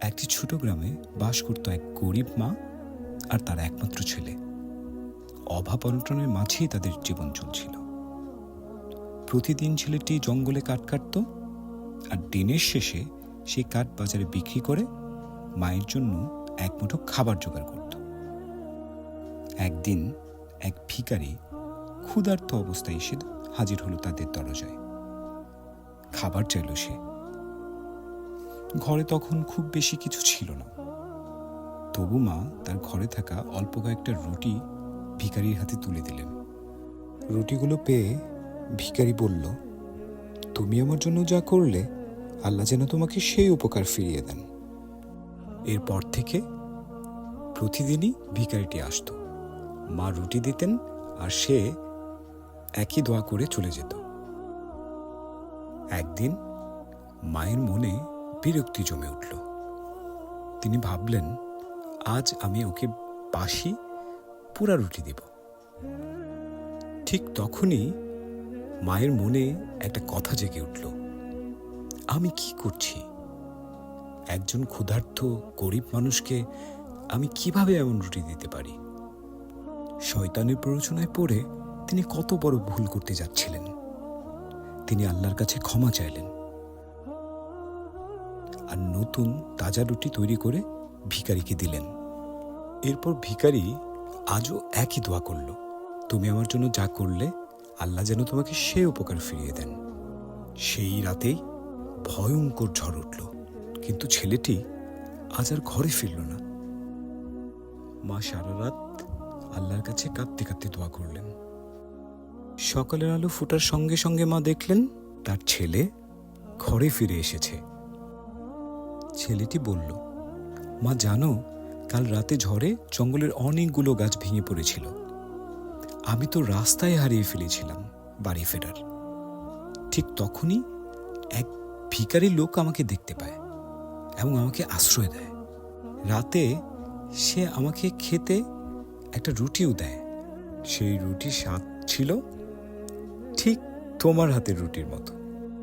একটি ছোট গ্রামে বাস করত এক গরিব মা আর তার একমাত্র ছেলে। অভাব অনটনের মাঝেই তাদের জীবন চলছিল। প্রতিদিন ছেলেটি জঙ্গলে কাঠ কাটত আর দিনের শেষে সেই কাঠ বাজারে বিক্রি করে মায়ের জন্য এক মুঠো খাবার জোগাড় করত। একদিন এক ভিকারি ক্ষুধার্ত অবস্থায় এসে হাজির হলো তাদের দরজায়। খাবার চাইল সে। ঘরে তখন খুব বেশি কিছু ছিল না। তবু মা তার ঘরে থাকা অল্প কয়েকটা রুটি ভিখারির হাতে তুলে দিলেন। রুটিগুলো পেয়ে ভিখারি বলল, তুমি আমার জন্য যা করলে, আল্লাহ যেন তোমাকে সেই উপকার ফিরিয়ে দেন। এরপর থেকে প্রতিদিনই ভিখারিটি আসতো। মা রুটি দিতেন আর সে একই দোয়া করে চলে যেত। একদিন মায়ের মনে বিরক্তি জমে উঠল। তিনি ভাবলেন, আজ আমি ওকে বাসি পুরা রুটি দেব। ঠিক তখনই মায়ের মনে একটা কথা জেগে উঠল। আমি কি করছি? একজন ক্ষুধার্ত, গরিব মানুষকে আমি কীভাবে এমন রুটি দিতে পারি? শয়তানের প্ররোচনায় পড়ে তিনি কত বড় ভুল করতে যাচ্ছিলেন। তিনি আল্লাহর কাছে ক্ষমা চাইলেন। আর নতুন তাজা রুটি তৈরি করে ভিখারিকে দিলেন। এরপর ভিখারি আজও একই দোয়া করল, তুমি আমার জন্য যা করলে আল্লাহ যেন তোমাকে সে উপকার ফিরিয়ে দেন। সেই রাতেই ভয়ঙ্কর ঝড় উঠল, কিন্তু ছেলেটি আজ আর ঘরে ফিরল না। মা সারা রাত আল্লাহর কাছে কাঁদতে কাঁদতে দোয়া করলেন। সকালের আলো ফোটার সঙ্গে সঙ্গে মা দেখলেন তার ছেলে ঘরে ফিরে এসেছে। ছেলেটি বলল, মা, জানো, কাল রাতে ঝড়ে জঙ্গলের অনেকগুলো গাছ ভেঙে পড়েছিল। আমি তো রাস্তায় হারিয়ে ফেলেছিলাম বাড়ি ফেরার। ঠিক তখনই এক ভিখারি লোক আমাকে দেখতে পায় এবং আমাকে আশ্রয় দেয়। রাতে সে আমাকে খেতে একটা রুটিও দেয়। সেই রুটির স্বাদ ছিল ঠিক তোমার হাতের রুটির মতো।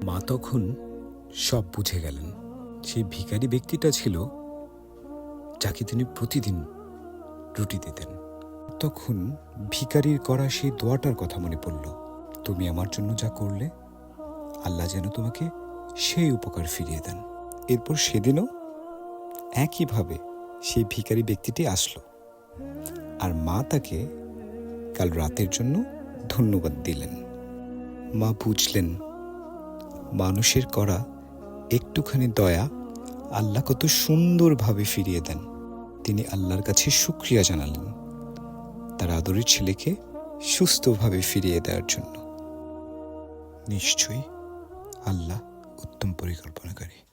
মা তখন সব বুঝে গেলেন। সেই ভিখারি ব্যক্তিটা ছিল, যাকে তিনি প্রতিদিন রুটি দিতেন। তখন ভিখারির করা সেই দোয়াটার কথা মনে পড়ল, তুমি আমার জন্য যা করলে, আল্লাহ যেন তোমাকে সেই উপকার ফিরিয়ে দেন। এরপর সেদিনও একইভাবে সেই ভিখারি ব্যক্তিটি আসলো, আর মা তাকে কাল রাতের জন্য ধন্যবাদ দিলেন। মা বুঝলেন, মানুষের করা একটুখানি দয়া আল্লাহ কত সুন্দরভাবে ফিরিয়ে দেন। তিনি আল্লাহর কাছে সুক্রিয়া জানালেন তার আদরের ছেলেকে সুস্থভাবে ফিরিয়ে দেওয়ার জন্য। নিশ্চয়ই আল্লাহ উত্তম পরিকল্পনাকারী।